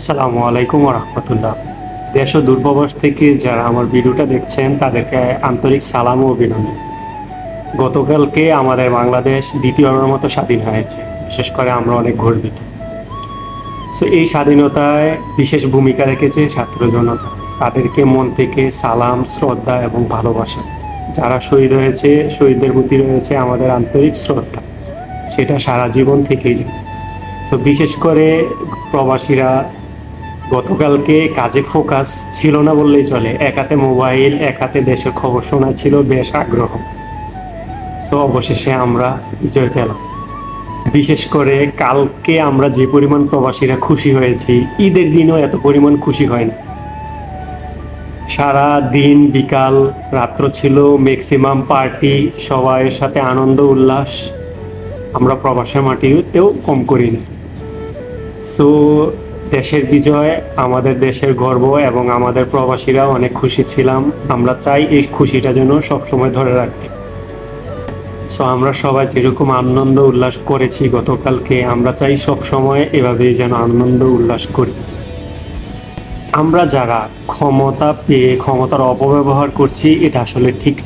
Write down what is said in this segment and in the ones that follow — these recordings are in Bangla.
আসসালামু আলাইকুম রহমতুল্লাহ দেশ ও দূরপ্রবাস থেকে যারা আমার ভিডিওটা দেখছেন, তাদেরকে আন্তরিক সালাম ও অভিনন্দন। গতকালকে আমাদের বাংলাদেশ দ্বিতীয়বার মতো স্বাধীন হয়েছে। বিশেষ করে আমরা অনেক গর্বিত। সো এই স্বাধীনতায় বিশেষ ভূমিকা রেখেছে ছাত্র জনতা। তাদেরকে মন থেকে সালাম, শ্রদ্ধা এবং ভালোবাসা। যারা শহীদ হয়েছে, শহীদদের প্রতি রয়েছে আমাদের আন্তরিক শ্রদ্ধা। সেটা সারা জীবন থেকেই যায়। সো বিশেষ করে প্রবাসীরা গতকালকে কাজে ফোকাস ছিল না বললেই চলে। এক হাতে মোবাইল এক হাতে দেশের খবর শোনা ছিল বেশ আগ্রহ। সো অবশেষে আমরা বিজয় পেলাম। বিশেষ করে কালকে আমরা যে পরিমাণ প্রবাসীরা খুশি হয়েছি, ঈদের দিনও এত পরিমাণ খুশি হয় না সারা দিন বিকাল রাত্র ছিল ম্যাক্সিমাম পার্টি সবাইয়ের সাথে আনন্দ, উল্লাস। আমরা প্রবাসের মাটিতেও কম করিনি। সো দেশের বিজয়, আমাদের দেশের গর্ব এবং আমাদের প্রবাসীরা অনেক খুশি ছিলাম। আমরা চাই এই খুশিটা যেন সবসময় ধরে রাখতে। সো আমরা সবাই যেরকম আনন্দ উল্লাস করেছি গতকালকে, আমরা চাই সব সময় এভাবেই যেন আনন্দ উল্লাস করি। আমরা যারা ক্ষমতা পেয়ে, ক্ষমতার অপব্যবহার করছি, এটা আসলে ঠিক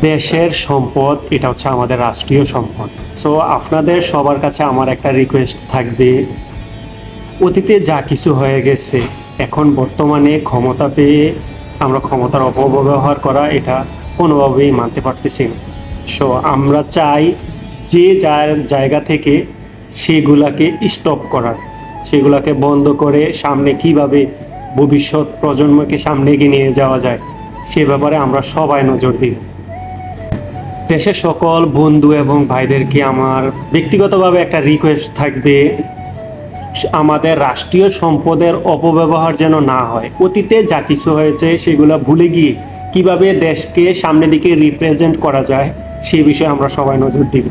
দেশের সম্পদ, এটা হচ্ছে আমাদের রাষ্ট্রীয় সম্পদ। সো আপনাদের সবার কাছে আমার একটা রিকোয়েস্ট থাকবে অতীতে যা কিছু হয়ে গেছে, এখন বর্তমানে ক্ষমতা পেয়ে আমরা ক্ষমতার অপব্যবহার করা এটা কোনোভাবেই মানতে পারতেছি না। সো আমরা চাই যে যার জায়গা থেকে সেগুলাকে স্টপ করার, সেগুলাকে বন্ধ করে সামনে কীভাবে ভবিষ্যৎ প্রজন্মকে সামনে এগিয়ে নিয়ে যাওয়া যায়, সে ব্যাপারে আমরা সবাই নজর দিই। দেশের সকল বন্ধু এবং ভাইদেরকে আমার ব্যক্তিগতভাবে একটা রিকোয়েস্ট থাকবে আমাদের রাষ্ট্রীয় সম্পদের অপব্যবহার যেন না হয়। অতীতে যা কিছু হয়েছে সেগুলো ভুলে গিয়ে কীভাবে দেশকে সামনের দিকে রিপ্রেজেন্ট করা যায়, সে বিষয়ে আমরা সবাই নজর দিব।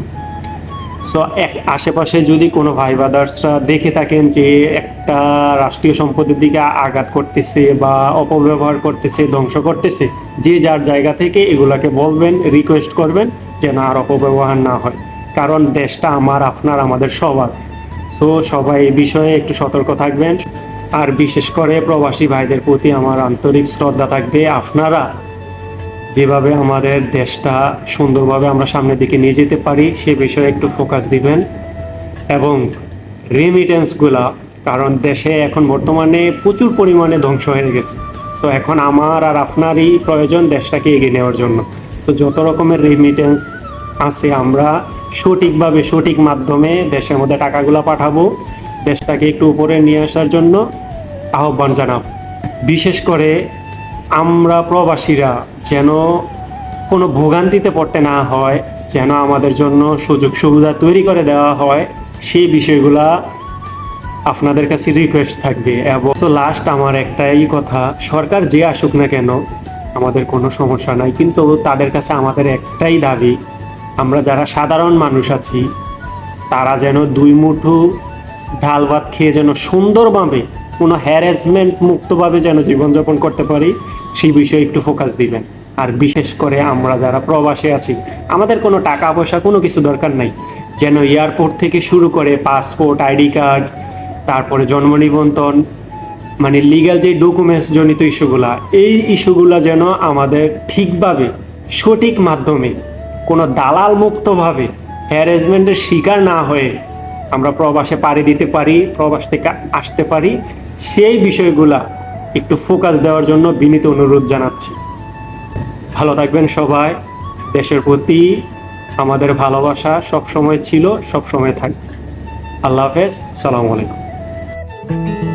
সো এক আশেপাশে যদি কোনো ভাই ব্রাদার্সরা দেখে থাকেন যে একটা রাষ্ট্রীয় সম্পদের দিকে আঘাত করতেছে বা অপব্যবহার করতেছে, ধ্বংস করতেছে, যে যার জায়গা থেকে এগুলাকে বলবেন রিকোয়েস্ট করবেন যেন আর অপব্যবহার না হয়। কারণ দেশটা আমার, আপনার, আমাদের সবার। সো সবাই এই বিষয়ে একটু সতর্ক থাকবেন। আর বিশেষ করে প্রবাসী ভাইদের প্রতি আমার আন্তরিক শ্রদ্ধা থাকবে। আপনারা যেভাবে আমাদের দেশটা সুন্দরভাবে আমরা সামনের দিকে নিয়ে যেতে পারি, সে বিষয়ে একটু ফোকাস দিবেন। এবং রেমিটেন্সগুলা কারণ দেশে এখন বর্তমানে প্রচুর পরিমাণে ধ্বংস হয়ে গেছে। সো এখন আমার আর আপনারই প্রয়োজন দেশটাকে এগিয়ে নেওয়ার জন্য। তো যত রকমের রেমিটেন্স আছে, আমরা সঠিকভাবে সঠিক মাধ্যমে দেশের মধ্যে টাকাগুলো পাঠাবো, দেশটাকে একটু উপরে নিয়ে আসার জন্য আহ্বান জানাব বিশেষ করে আমরা প্রবাসীরা যেন কোনো ভোগান্তিতে পড়তে না হয়, যেন আমাদের জন্য সুযোগ সুবিধা তৈরি করে দেওয়া হয়, সেই বিষয়গুলা আপনাদের কাছে রিকোয়েস্ট থাকবে। এবং লাস্ট আমার একটাই কথা, সরকার যে আসুক না কেন, আমাদের কোনো সমস্যা নাই, কিন্তু তাদের কাছে আমাদের একটাই দাবি আমরা যারা সাধারণ মানুষ আছি, তারা যেন দুই মুঠো ডাল ভাত খেয়ে যেন সুন্দরভাবে, কোনো হ্যারাসমেন্ট মুক্তভাবে যেন জীবনযাপন করতে পারি, সেই বিষয়ে একটু ফোকাস দিবেন। আর বিশেষ করে আমরা যারা প্রবাসে আছি, আমাদের কোনো টাকা পয়সা কোনো কিছু দরকার নাই। যেন এয়ারপোর্ট থেকে শুরু করে পাসপোর্ট আইডি কার্ড তারপরে জন্ম নিবন্ধন মানে লিগাল যে ডকুমেন্টস জনিত ইস্যুগুলা, এই ইস্যুগুলা যেন আমাদের ঠিকভাবে, সঠিক মাধ্যমে কোনো দালাল মুক্তভাবে হ্যারাসমেন্টের শিকার না হয়ে আমরা প্রবাসে পাড়ি দিতে পারি, প্রবাস থেকে আসতে পারি, সেই বিষয়গুলা একটু ফোকাস দেওয়ার জন্য বিনীত অনুরোধ জানাচ্ছি। ভালো থাকবেন সবাই। দেশের প্রতি আমাদের ভালোবাসা সব সময় ছিল সব সময় থাকবে। আল্লাহ হাফেজ, সালামু আলাইকুম।